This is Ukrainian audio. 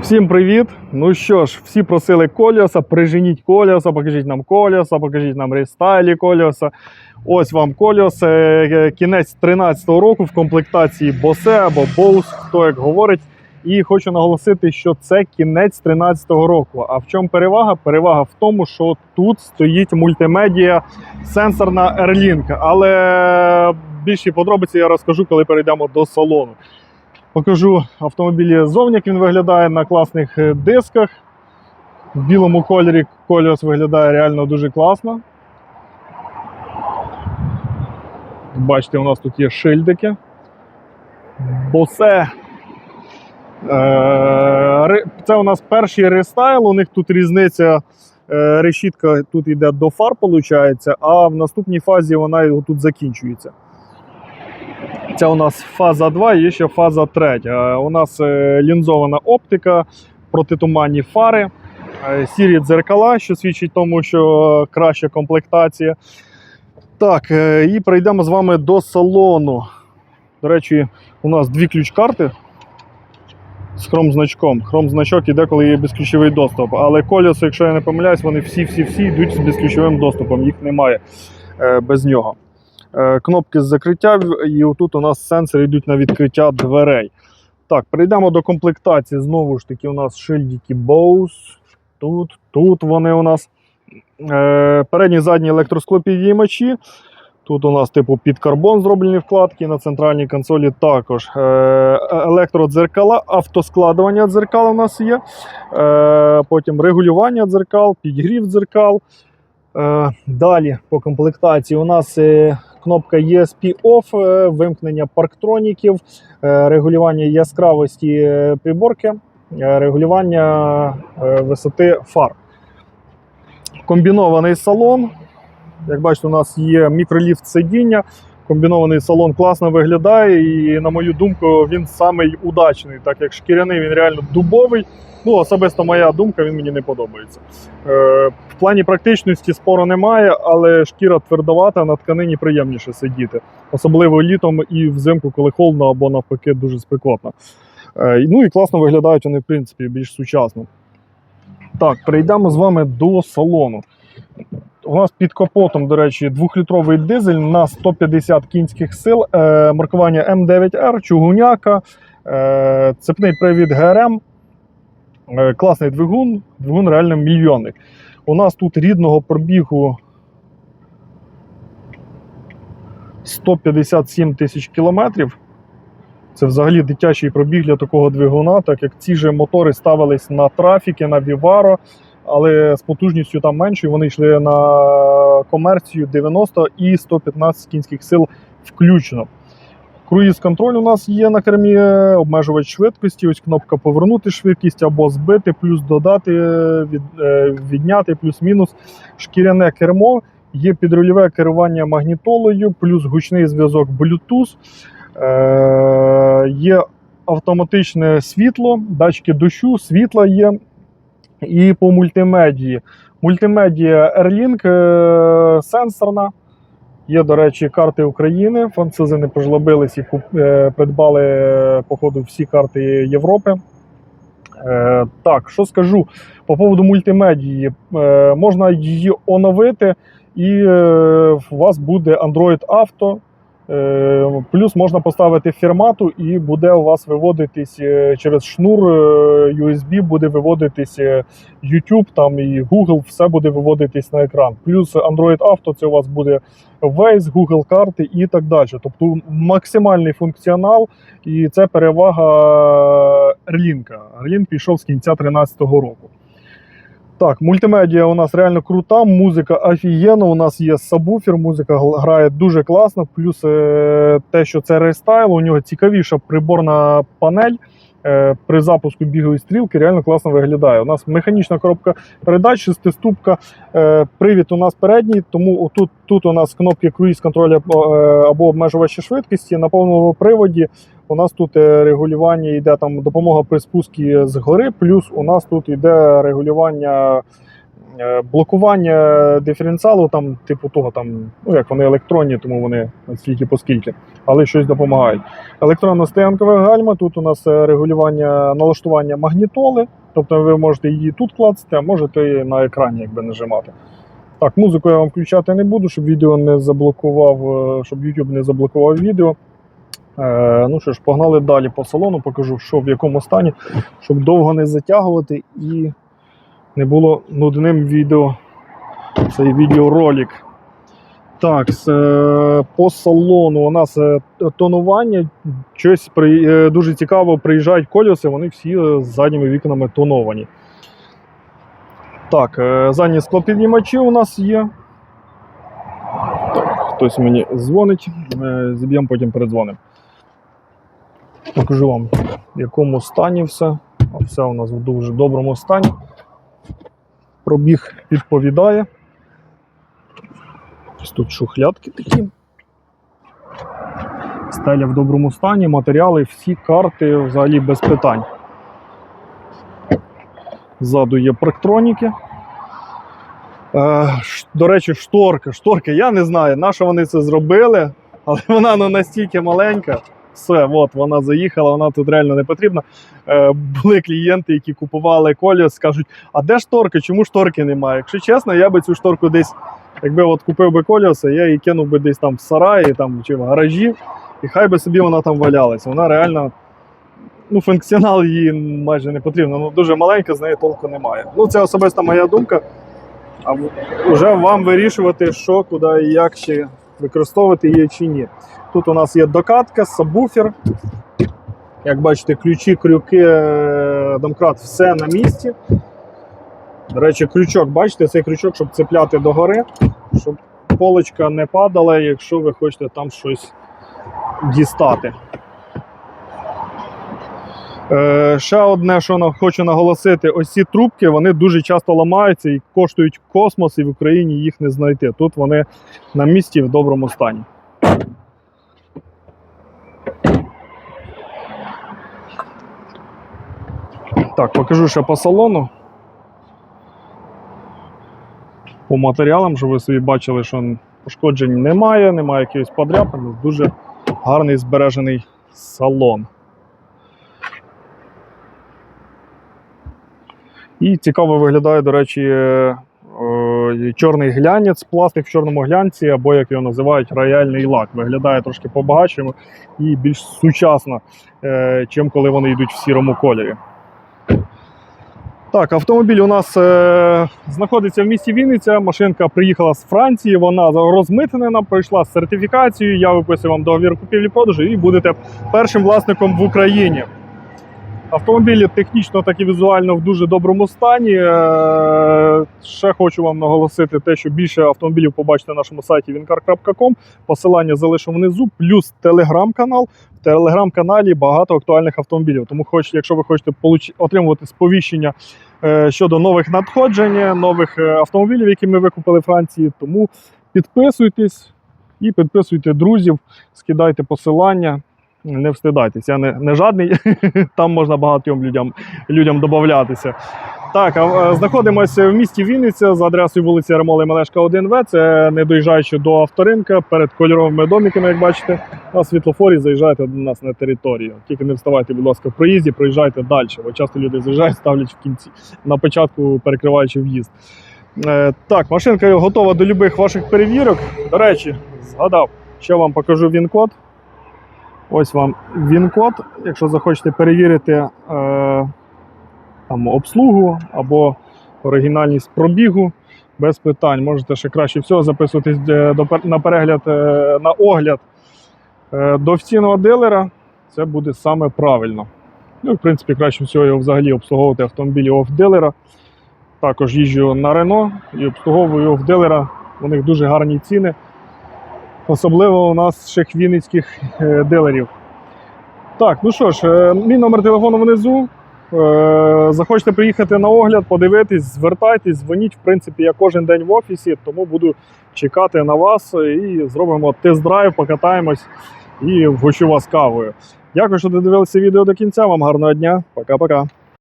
Всім привіт! Ну що ж, всі просили колеса, приженіть колеса, покажіть нам колеса, покажіть нам рестайлі колеса. Ось вам колес, е, кінець 13-го року в комплектації Bose або Bose, хто як говорить. І хочу наголосити, що це кінець 13-го року. А в чому перевага? Перевага в тому, що тут стоїть мультимедіа сенсорна Airlink. Але більші подробиці я розкажу, коли перейдемо до салону. Покажу автомобіль ззовні, як він виглядає на класних е, дисках. В білому кольорі коліос виглядає реально дуже класно. Бачите, у нас тут є шильдики. Босе. Е, Це у нас перший рестайл. У них тут різниця. е, Решітка тут йде до фар, виходить, а в наступній фазі вона тут закінчується. Це у нас фаза 2 і ще фаза 3. Е, У нас е, лінзована оптика, протитуманні фари, е, сірі дзеркала, що свідчить тому, що краща комплектація. Так, і перейдемо з вами до салону. До речі, у нас дві ключ-карти з хром-значком. Хром-значок іде, коли є безключовий доступ. Але колесо, якщо я не помиляюсь, вони всі-всі-всі йдуть з безключовим доступом, їх немає без нього. Е, кнопки закриття, і отут у нас сенсори йдуть на відкриття дверей. Так, перейдемо до комплектації. Знову ж таки, у нас шильдики Bose. Тут, тут вони у нас. Е, передні задні електросклопідіймачі. Тут у нас, типу, під карбон зроблені вкладки на центральній консолі також. Е, електродзеркала, автоскладування дзеркал у нас є. Потім регулювання дзеркал, підігрів дзеркал. Далі по комплектації у нас кнопка ESP OFF, е, вимкнення парктроніків, е, регулювання яскравості е, приборки, регулювання висоти фар. Комбінований салон. Як бачите, у нас є мікроліфт сидіння. Комбінований салон класно виглядає, і, на мою думку, він самий удачний, так як шкіряний він реально дубовий. Ну, особисто моя думка, він мені не подобається. Е, в плані практичності спору немає, але шкіра твердовата, на тканині приємніше сидіти. Особливо літом і взимку, коли холодно або навпаки дуже спекотно. Е, ну і класно виглядають вони, в принципі, більш сучасно. Так, перейдемо з вами до салону. У нас під капотом, до речі, 2-літровий дизель на 150 кінських сил, е, маркування М9R, чугуняка, е, цепний привід ГРМ. Е, Класний двигун, двигун реально мільйонник. У нас тут рідного пробігу 157 тисяч кілометрів. Це взагалі дитячий пробіг для такого двигуна, так як ці ж мотори ставились на трафіки, на Vivaro, але з потужністю там меншою вони йшли на комерцію 90 і 115 кінських сил включно. Круїз контроль у нас є на кермі, обмежувач швидкості, ось кнопка повернути швидкість або збити, плюс додати, від, е, відняти, плюс-мінус. Шкіряне кермо, є підрульове керування магнітолою, плюс гучний зв'язок Bluetooth. Е, є автоматичне світло, датчики дощу, світла є. І по мультимедії. Мультимедія Airlink е, сенсорна. Є, до речі, карти України. Французи не пожлобились і е, придбали, е, походу, всі карти Європи. Е, так, що скажу по поводу мультимедії. Е, можна її оновити, і е, у вас буде Android Auto. Е, Плюс можна поставити фірмату, і буде у вас виводитись е, через шнур е, USB, буде виводитись YouTube там і Google, все буде виводитись на екран. Плюс Android Auto це у вас буде Waze, Google карти і так далі. Тобто максимальний функціонал, і це перевага Airlink. Airlink пішов з кінця 2013 року. Так, мультимедіа у нас реально крута, музика офігенна. У нас є сабвуфер, музика грає дуже класно. Плюс е, те, що це рестайл, у нього цікавіша приборна панель. Е, при запуску бігової стрілки реально класно виглядає. У нас механічна коробка передач, шестиступка, е, привід у нас передній, тому тут, тут у нас кнопки круїз контролю або, обмежувачі швидкості. На повному приводі у нас тут е, регулювання йде там допомога при спуску з гори, плюс у нас тут йде регулювання Е, Блокування диференціалу, там, типу того, там, ну як вони електронні, тому вони стільки поскільки, але щось допомагають. Електронна стоянкова гальма. Тут у нас е, регулювання налаштування магнітоли. Тобто ви можете її тут клацати, а можете на екрані якби нажимати. Так, музику я вам включати не буду, щоб відео не заблокував, щоб YouTube не заблокував відео. Е, ну що ж, погнали далі по салону, покажу, що в якому стані, щоб довго не затягувати і не було нудним відео. Цей відеоролик. Так, е, по салону у нас е, тонування. Щось дуже цікаво, приїжджають колеса, вони всі з задніми вікнами тоновані. Так, задні склопіднімачі у нас є. Хтось мені дзвонить, зіб'ємо, потім передзвонимо. Покажу вам, в якому стані все. А Все у нас в дуже доброму стані. Пробіг відповідає. Тут шухлядки такі. Стеля в доброму стані, матеріали, всі карти взагалі без питань. Ззаду є парктроніки. Е, до речі, шторка. Шторка, я не знаю, на що вони це зробили, але вона ну, настільки маленька. Все, от вона заїхала, вона тут реально не потрібна. Е, були клієнти, які купували коліс, скажуть, а де шторка? Чому шторки немає? Якщо чесно, я би цю шторку десь, якби от купив би коліса, я її кинув би десь там в сараї там, чи в гаражі, і хай би собі вона там валялася. Вона реально, ну, функціонал її майже не потрібен. Ну, дуже маленька, з неї толку немає. Ну, це особиста моя думка. А вже вам вирішувати, що, куди і як ще використовувати її чи ні. Тут у нас є докатка, сабвуфер. Як бачите, ключі, крюки, е, домкрат, все на місці. До речі, крючок, бачите, цей крючок, щоб цепляти догори, щоб полочка не падала, якщо ви хочете там щось дістати. Е, ще одне, що хочу наголосити: ось ці трубки вони дуже часто ламаються і коштують космос, і в Україні їх не знайти. Тут вони на місці в доброму стані. Так, покажу ще по салону. По матеріалам, щоб ви собі бачили, що пошкоджень немає, немає якихось подряпин. Дуже гарний збережений салон. І цікаво виглядає, до речі, е, е, чорний глянець, пластик в чорному глянці, або як його називають, рояльний лак. Виглядає трошки побагачимо і більш сучасно, е, чим коли вони йдуть в сірому кольорі. Так, автомобіль у нас е, знаходиться в місті Вінниця. Машинка приїхала з Франції, вона розмитнена, пройшла сертифікацію. Я виписую вам договір купівлі-продажу і будете першим власником в Україні. Автомобіль технічно, так і візуально в дуже доброму стані. Е, Ще хочу вам наголосити те, що більше автомобілів побачите на нашому сайті wincar.com. Посилання залишу внизу, плюс телеграм-канал. Телеграм-каналі багато актуальних автомобілів. Тому, хоч, якщо ви хочете отримувати сповіщення е, щодо нових надходжень, нових е, автомобілів, які ми викупили в Франції, тому підписуйтесь і підписуйте друзів, скидайте посилання. Не встидайтесь, я не, не жадний, там можна багатьом людям, людям додатися. Так, знаходимося в місті Вінниця за адресою вулиці Ремоли Мелешка 1В. Це не доїжджаючи до авторинка перед кольоровими домиками, як бачите, на світлофорі заїжджаєте до нас на територію. Тільки не вставайте, будь ласка, в проїзді, проїжджайте далі, бо часто люди заїжджають, ставлять в кінці на початку, перекриваючи в'їзд. Е, так, машинка готова до будь-яких ваших перевірок. До речі, згадав, ще вам покажу він-код. Ось вам він-код. Якщо захочете перевірити е, там, обслугу або оригінальність пробігу, без питань. Можете ще краще всього записуватись е, на перегляд, е, на огляд е, до офіційного дилера. Це буде саме правильно. Ну, в принципі, краще всього його взагалі обслуговувати автомобілі оф-дилера. Також їжджу на Рено і обслуговую його в дилера. У них дуже гарні ціни. Особливо у нас ще вінницьких е, дилерів. Так, ну що ж, мій номер телефону внизу. Е, Захочете приїхати на огляд, подивитись, звертайтесь, дзвоніть. В принципі, я кожен день в офісі, тому буду чекати на вас і зробимо тест-драйв, покатаємось і вгощу вас кавою. Дякую, що додивилися відео до кінця. Вам гарного дня. Пока-пока.